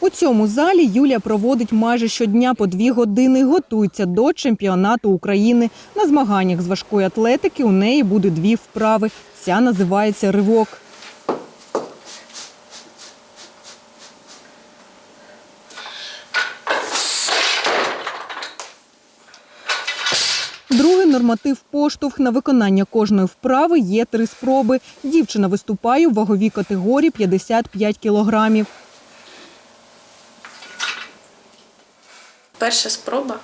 У цьому залі Юлія проводить майже щодня по дві години. Готується до чемпіонату України. На змаганнях з важкої атлетики у неї буде дві вправи. Ця називається ривок. Другий норматив поштовх на виконання кожної вправи є три спроби. Дівчина виступає у ваговій категорії 55 кілограмів. Перша спроба,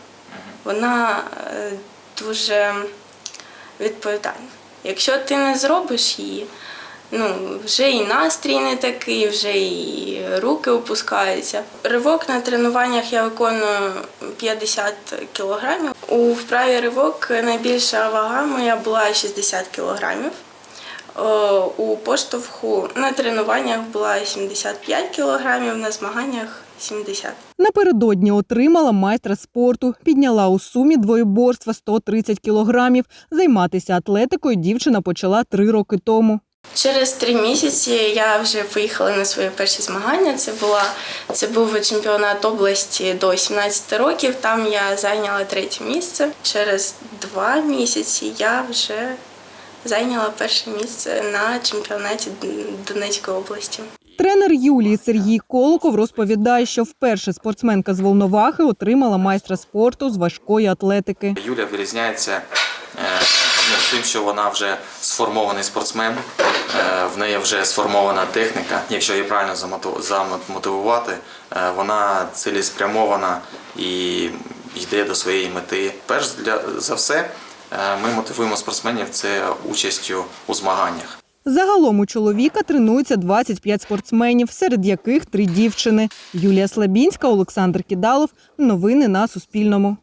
вона е, дуже відповідальна. Якщо ти не зробиш її, ну вже і настрій не такий, вже і руки опускаються. Ривок на тренуваннях я виконую 50 кілограмів. У вправі ривок найбільша вага моя була 60 кілограмів. У поштовху на тренуваннях була 75 кілограмів, на змаганнях 70. Напередодні отримала майстра спорту, підняла у сумі двоєборства 130 кілограмів. Займатися атлетикою дівчина почала три роки тому. Через три місяці я вже виїхала на свої перші змагання. Це була це був чемпіонат області до 17 років. Там я зайняла третє місце. Через два місяці я вже зайняла перше місце на чемпіонаті Донецької області. Юлії Сергій Колоков розповідає, що вперше спортсменка з Волновахи отримала майстра спорту з важкої атлетики. Юля вирізняється е, ну, тим, що вона вже сформований спортсмен, е, в неї вже сформована техніка. Якщо її правильно замотивувати, е, вона цілеспрямована і йде до своєї мети. Перш за все, ми мотивуємо спортсменів це участю у змаганнях. Загалом у чоловіка тренуються 25 спортсменів, серед яких три дівчини. Юлія Слабінська, Олександр Кідалов. Новини на Суспільному.